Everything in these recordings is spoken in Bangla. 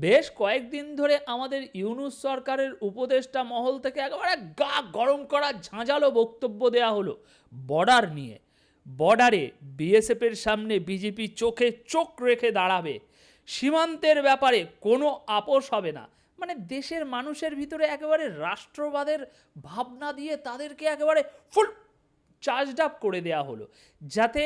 বেশ কয়েকদিন ধরে আমাদের ইউনুস সরকারের উপদেষ্টা মহল থেকে একেবারে গা গরম করা ঝাঁঝালো বক্তব্য দেয়া হলো বর্ডার নিয়ে। বর্ডারে বিএসএফের সামনে বিজেপি চোখে চোখ রেখে দাঁড়াবে। সীমান্তের ব্যাপারে কোনো আপোষ হবে না। মানে দেশের মানুষের ভিতরে একেবারে রাষ্ট্রবাদের ভাবনা দিয়ে তাদেরকে একেবারে ফুল চার্জড আপ করে দেয়া হলো। যাতে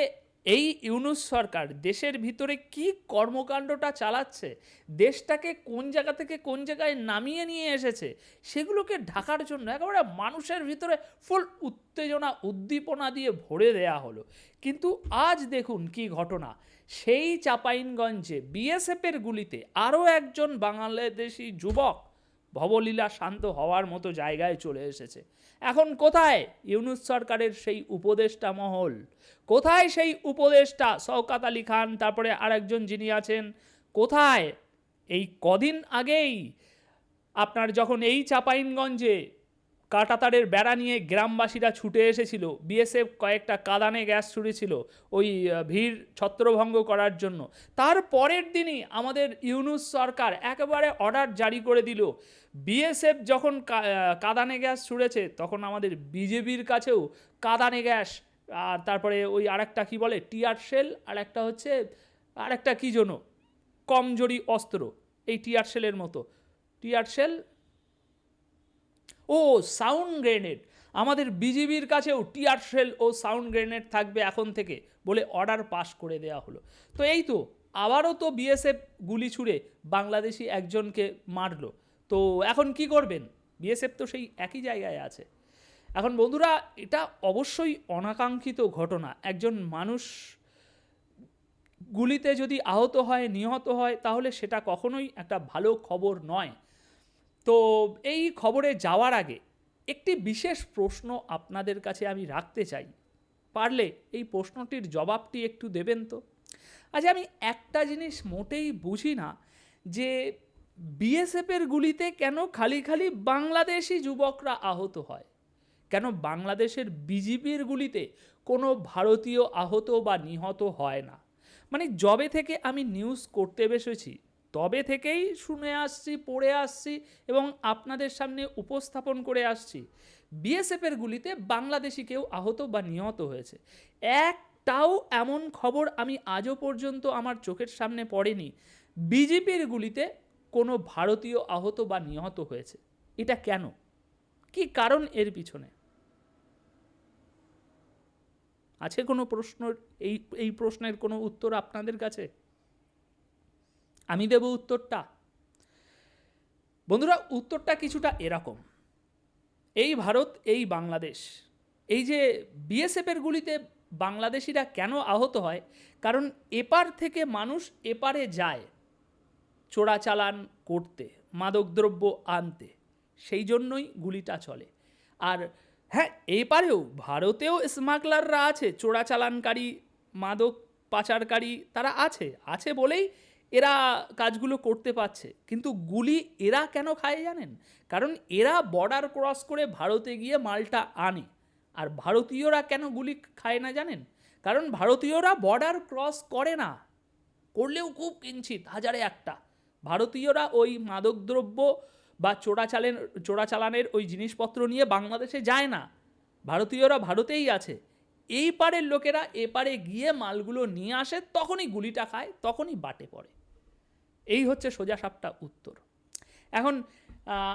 এই ইউনুস সরকার দেশের ভিতরে কি কর্মকাণ্ডটা চালাচ্ছে? দেশটাকে কোন জায়গা থেকে কোন জায়গায় নামিয়ে নিয়ে এসেছে? সেগুলোকে ঢাকার জন্য একেবারে মানুষের ভিতরে ফুল উত্তেজনা, উদ্দীপনা দিয়ে ভরে দেয়া হলো। কিন্তু আজ দেখুন কি ঘটনা। সেই চাপাইনগঞ্জে বিএসএফের গুলিতে আরও একজন বাংলাদেশি যুবক ভবলীলা শান্ত হওয়ার মতো জায়গায় চলে এসেছে। এখন কোথায় ইউনুস সরকারের সেই উপদেষ্টা মহল? কোথায় সেই উপদেষ্টা শওকাত আলী খান, তারপরে আরেকজন যিনি আছেন? কোথায়? এই কদিন আগেই আপনার যখন এই চাপাইনগঞ্জে কাটাতারের বেড়া নিয়ে গ্রামবাসীরা ছুটে এসেছিল। বিএসএফ কয়েকটা কাদানে গ্যাস ছুড়েছিল ওই ভিড় ছত্রভঙ্গ করার জন্য। তার পরের দিনই আমাদের ইউনুস সরকার একেবারে অর্ডার জারি করে দিল। বিএসএফ যখন কাদানে গ্যাস ছুড়েছে, তখন আমাদের বিজেপির কাছেও কাদানে গ্যাস, আর তারপরে ওই আরেকটা কি বলে, টিয়ার শেল, আর একটা হচ্ছে, আরেকটা কি জন্য কমজোরি অস্ত্র, এই টিয়ার শেলের মতো। টিয়ার শেল ও সাউন্ড গ্রেনেড। আমাদের বিজিবির কাছেও টিয়ার শেল ও সাউন্ড গ্রেনেড থাকবে এখন থেকে বলে অর্ডার পাস করে দেওয়া হলো। তো এই তো, আবারও তো বিএসএফ গুলি ছুড়ে বাংলাদেশি একজনকে মারলো। তো এখন কি করবেন? বিএসএফ তো সেই একই জায়গায় আছে। এখন বন্ধুরা, এটা অবশ্যই অনাকাঙ্ক্ষিত ঘটনা। একজন মানুষ গুলিতে যদি আহত হয়, নিহত হয়, তাহলে সেটা কখনোই একটা ভালো খবর নয়। তো এই খবরে যাওয়ার আগে একটি বিশেষ প্রশ্ন আপনাদের কাছে আমি রাখতে চাই। পারলে এই প্রশ্নটির জবাবটি একটু দেবেন তো? আজ আমি একটা জিনিস মোটেই বুঝি না যে বিএসএফের গুলিতে কেন খালি খালি বাংলাদেশি যুবকরা আহত হয়? কেন বাংলাদেশের বিজিবির গুলিতে কোনো ভারতীয় আহত বা নিহত হয় না? মানে জবে থেকে আমি নিউজ করতে বসেছি তবে থেকেই শুনে আসছি, পড়ে আসছি এবং আপনাদের সামনে উপস্থাপন করে আসছি। বিএসএফের গুলিতে বাংলাদেশি কেউ আহত বা নিহত হয়েছে। একটাও এমন খবর আমি আজও পর্যন্ত আমার চোখের সামনে পড়েনি। বিজেপির গুলিতে কোনো ভারতীয় আহত বা নিহত হয়েছে। এটা কেন? কি কারণ এর পিছনে? আছে কোনো প্রশ্ন? এই এই প্রশ্নের কোনো উত্তর আপনাদের কাছে? আমি দেব উত্তরটা? বন্ধুরা, উত্তরটা কিছুটা এরকম। এই ভারত, এই বাংলাদেশ। এই যে বিএসএফের গুলিতে বাংলাদেশিরা কেন আহত হয়, কারণ এপার থেকে মানুষ এপারে যায় চোরাচালান করতে, মাদকদ্রব্য আনতে। সেই জন্যই গুলিটা চলে। আর হ্যাঁ এপারেও ভারতেও স্মাগলাররা আছে, চোরাচালানকারী, মাদক পাচারকারী তারা আছে আছে বলেই এরা কাজগুলো করতে পারছে। কিন্তু গুলি এরা কেন খায় জানেন? কারণ এরা বর্ডার ক্রস করে ভারতে গিয়ে মালটা আনে। আর ভারতীয়রা কেন গুলি খায় না জানেন? কারণ ভারতীয়রা বর্ডার ক্রস করে না। করলেও খুব কিঞ্চিত, হাজারে একটা। ভারতীয়রা ওই মাদকদ্রব্য বা চোরাচালেন চোরাচালানের ওই জিনিসপত্র নিয়ে বাংলাদেশে যায় না। ভারতীয়রা ভারতেই আছে। এই পারের লোকেরা এপারে গিয়ে মালগুলো নিয়ে আসে, তখনই গুলিটা খায়, তখনই বাটে পড়ে। এই হচ্ছে সোজা সাপটা উত্তর। এখন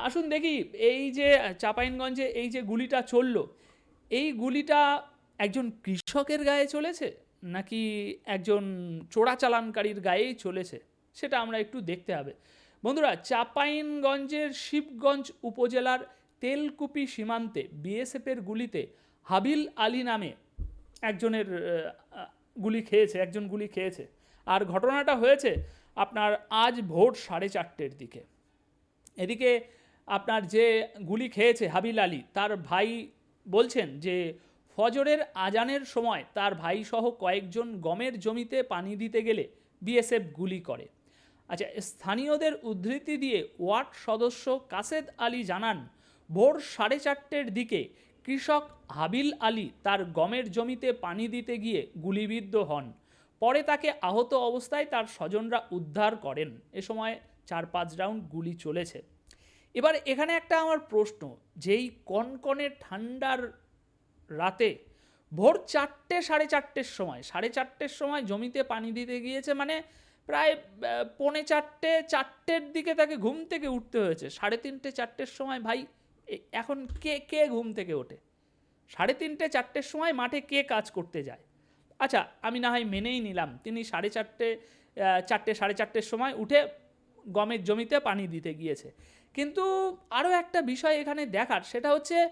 আসুন দেখি এই যে চাপাইনগঞ্জে এই যে গুলিটা চলল, এই গুলিটা একজন কৃষকের গায়ে চলেছে নাকি একজন চোরাচালানকারীর গায়েই চলেছে, সেটা আমরা একটু দেখতে হবে। বন্ধুরা, চাপাইনগঞ্জের শিবগঞ্জ উপজেলার তেলকুপি সীমান্তে বিএসএফের গুলিতে হাবিল আলী নামে একজনের গুলি খেয়েছে, একজন গুলি খেয়েছে। আর ঘটনাটা হয়েছে আপনার আজ ভোর সাড়ে চারটের দিকে। এদিকে আপনার যে গুলি খেয়েছে হাবিল আলী, তার ভাই বলছেন যে, ফজরের আজানের সময় তার ভাই সহ কয়েকজন গমের জমিতে পানি দিতে গেলে বিএসএফ গুলি করে। আচ্ছা স্থানীয়দের উদ্ধৃতি দিয়ে ওয়ার্ড সদস্য কাসেদ আলী জানান, ভোর সাড়ে চারটের দিকে কৃষক হাবিল আলী তার গমের জমিতে পানি দিতে গিয়ে গুলিবিদ্ধ হন। পরে তাকে আহত অবস্থায় তার স্বজনরা উদ্ধার করেন। এ সময় চার পাঁচ রাউন্ড গুলি চলেছে। এবার এখানে একটা আমার প্রশ্ন, যেই কনকনে ঠান্ডার রাতে ভোর চারটে সাড়ে চারটের সময়, সাড়ে চারটের সময় জমিতে পানি দিতে গিয়েছে মানে প্রায় পৌনে চারটে, চারটের দিকে তাকে ঘুম থেকে উঠতে হয়েছে। সাড়ে তিনটে চারটের সময় ভাই এখন কে কে ঘুম থেকে ওঠে? সাড়ে তিনটে চারটের সময় মাঠে কে কাজ করতে যায়? আচ্ছা আমি না হয় মেনেই নিলাম। তিনি সাড়ে চারটে চারটে, সাড়ে চারটের সময় উঠে গমের জমিতে পানি দিতে গিয়েছে। কিন্তু আরও একটা বিষয় এখানে দেখার, সেটা হচ্ছে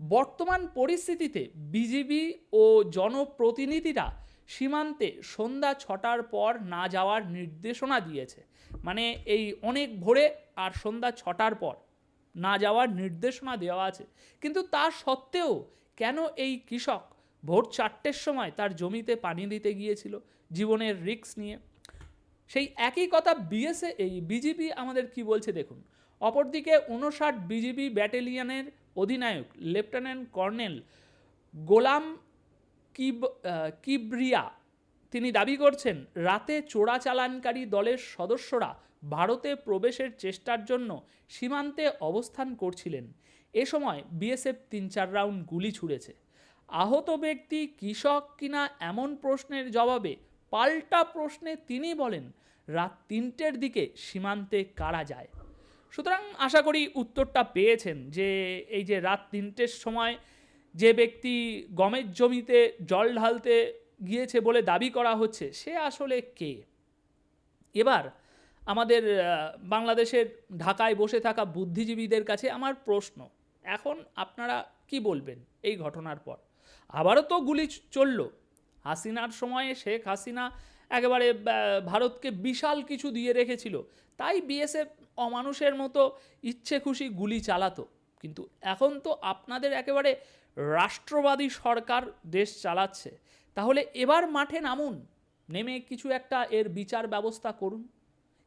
বর্তমান পরিস্থিতিতে বিজিবি ও জনপ্রতিনিধিরা সীমান্তে সন্ধ্যা ছটার পর না যাওয়ার নির্দেশনা দিয়েছে। মানে এই অনেক ভোরে আর সন্ধ্যা ছটার পর না যাওয়ার নির্দেশনা দেওয়া আছে। কিন্তু তা সত্ত্বেও কেন এই কৃষক ভোর চারটের সময় তার জমিতে পানি দিতে গিয়েছিল, জীবনের রিস্ক নিয়ে। সেই একই কথা বিএসএ, এই বিজিবি আমাদের কি বলছে দেখুন। অপরদিকে উনষাট বিজিবি ব্যাটালিয়নের অধিনায়ক, লেফটেন্যান্ট কর্নেল গোলাম কিব কিবরিয়া, তিনি দাবি করছেন, রাতে চোরাচালানকারী দলের সদস্যরা ভারতে প্রবেশের চেষ্টার জন্য সীমান্তে অবস্থান করছিলেন। এ সময় বিএসএফ তিন চার রাউন্ড গুলি ছুড়েছে। আহত ব্যক্তি কৃষক কিনা এমন প্রশ্নের জবাবে পাল্টা প্রশ্নে তিনি বলেন, রাত তিনটের দিকে সীমান্তে কারা যায়। সুতরাং আশা করি উত্তরটা পেয়েছেন যে এই যে রাত তিনটের সময় যে ব্যক্তি গমের জমিতে জল ঢালতে গিয়েছে বলে দাবি করা হচ্ছে, সে আসলে কে? এবার আমাদের বাংলাদেশের ঢাকায় বসে থাকা বুদ্ধিজীবীদের কাছে আমার প্রশ্ন, এখন আপনারা কি বলবেন এই ঘটনার পর? আবারও তো গুলি চলল। হাসিনার সময়ে শেখ হাসিনা একেবারে ভারতকে বিশাল কিছু দিয়ে রেখেছিল। তাই বিএসএফ অমানুষের মতো ইচ্ছে খুশি গুলি চালাতো। কিন্তু এখন তো আপনাদের একেবারে রাষ্ট্রবাদী সরকার দেশ চালাচ্ছে। তাহলে এবার মাঠে নামুন। নেমে কিছু একটা এর বিচার ব্যবস্থা করুন।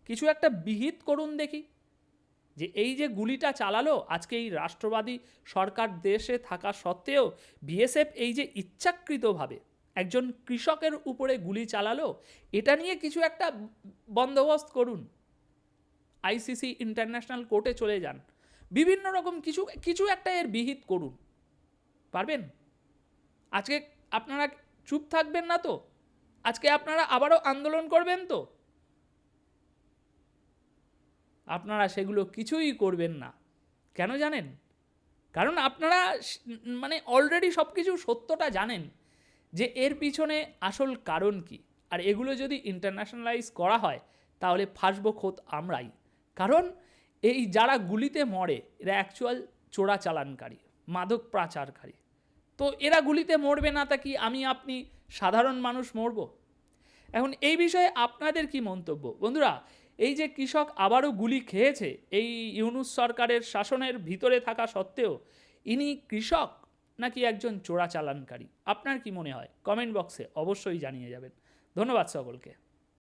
কিছু একটা বিহিত করুন দেখি। যে এই যে গুলিটা চালালো, আজকে এই রাষ্ট্রবাদী সরকার দেশে থাকা সত্ত্বেও বিএসএফ এই যে ইচ্ছাকৃতভাবে একজন কৃষকের উপরে গুলি চালালো, এটা নিয়ে কিছু একটা বন্দোবস্ত করুন। আইসিসি ইন্টারন্যাশনাল কোর্টে চলে যান। বিভিন্ন রকম কিছু কিছু একটা এর বিহিত করুন। পারবেন? আজকে আপনারা চুপ থাকবেন না তো? আজকে আপনারা আবারও আন্দোলন করবেন তো? আপনারা সেগুলো কিছুই করবেন না। কেন জানেন? কারণ আপনারা মানে অলরেডি সব কিছু সত্যটা জানেন যে এর পিছনে আসল কারণ কি। আর এগুলো যদি ইন্টারন্যাশনালাইজ করা হয়, তাহলে ফাঁসবো খোদ আমরাই। কারণ এই যারা গুলিতে মরে, এরা অ্যাকচুয়াল চোরাচালানকারী, মাদক পাচারকারী। তো এরা গুলিতে মরবে না, তা কি আমি, আপনি সাধারণ মানুষ মরবো? এখন এই বিষয়ে আপনাদের কি মন্তব্য? বন্ধুরা এই যে কৃষক আবারও গুলি খেয়েছে, এই ইউনুস সরকারের শাসনের ভিতরে থাকা সত্ত্বেও ইনি কৃষক নাকি একজন চোরাচালানকারী? আপনার কি মনে হয়? কমেন্ট বক্সে অবশ্যই জানিয়ে যাবেন। ধন্যবাদ সকলকে।